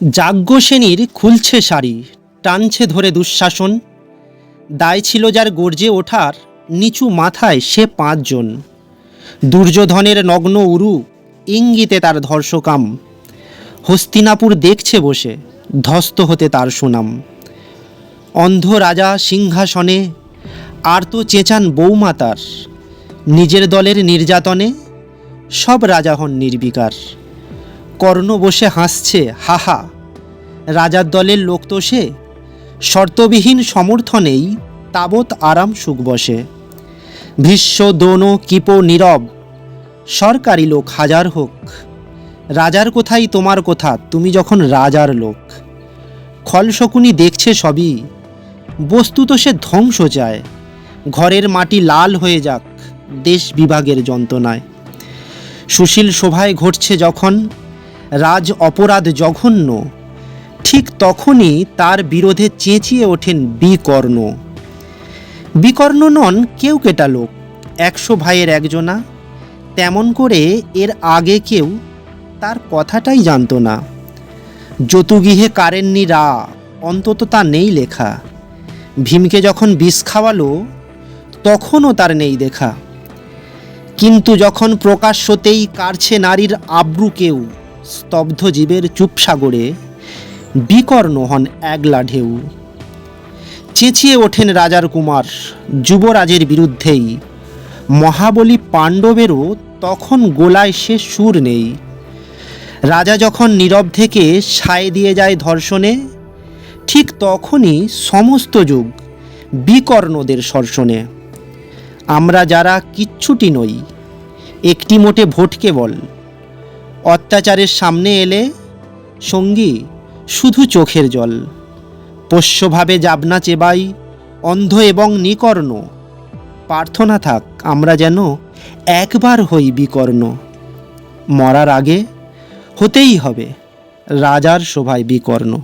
যাজ্ঞসেনীর খুলছে শাড়ি, টানছে ধরে দুঃশাসন। দায় ছিল যার গর্জে ওঠার, নিচু মাথায় সে পাঁচজন। দুর্যোধনের নগ্ন উরু, ইঙ্গিতে তার ধর্ষকাম। হস্তিনাপুর দেখছে বসে ধস্ত হতে তার সুনাম। অন্ধ রাজা সিংহাসনে আর তো চেঁচান বৌমাতার নিজের দলের নির্যাতনে, সব রাজা হন নির্বিকার। কর্ণ বসে হাসছে হাহা রাজার দলের লোক তো সে। শর্তবিহীন সমর্থনেই তাবৎ আরাম সুখ বসে। ভীষ্ম, দোন, কিপ, নীরব, সরকারি লোক হাজার হোক। রাজার কোথায় তোমার কথা? তুমি যখন রাজার লোক। খলশকুনি দেখছে সবই। বস্তু তো সে ধ্বংস চায়। ঘরের মাটি লাল হয়ে যাক, দেশ বিভাগের যন্ত্রণায়। সুশীল শোভায় ঘটছে যখন রাজ অপরাধ জঘন্য। ঠিক তখনই তার বিরোধে চেঁচিয়ে ওঠেন বিকর্ণ। বিকর্ণ নন কেউ কেটা লোক, একশো ভাইয়ের একজনা। তেমন করে এর আগে কেউ তার কথাটাই জানতো না। যতুগৃহে কারেননি রা, অন্তত তা নেই লেখা। ভীমকে যখন বিষ খাওয়ালো, তখনও তার নেই দেখা। কিন্তু যখন প্রকাশ্যতেই কারছে নারীর আব্রু কেউ স্তব্ধ জীবের চুপসাগরে বিকর্ণ হন একলা ঢেউ। চেঁচিয়ে ওঠেন রাজার কুমার, যুবরাজের বিরুদ্ধেই। মহাবলী পাণ্ডবেরও তখন গোলায় সে সুর নেই। রাজা যখন নীরব থেকে সায় দিয়ে যায় ধর্ষণে, ঠিক তখনই সমস্ত যুগ বিকর্ণদের সর্ষণে। আমরা যারা কিচ্ছুটি নই, একটি মোটে ভোটকে বল অত্যাচারের সামনে এলে, সঙ্গী, শুধু চোখের জল। পোষ্যভাবে যাবনা চেবাই, অন্ধ এবং নিকর্ণ। প্রার্থনা থাক, আমরা যেন একবার হই বিকর্ণ। মরার আগে হতেই হবে, রাজার শোভায় বিকর্ণ।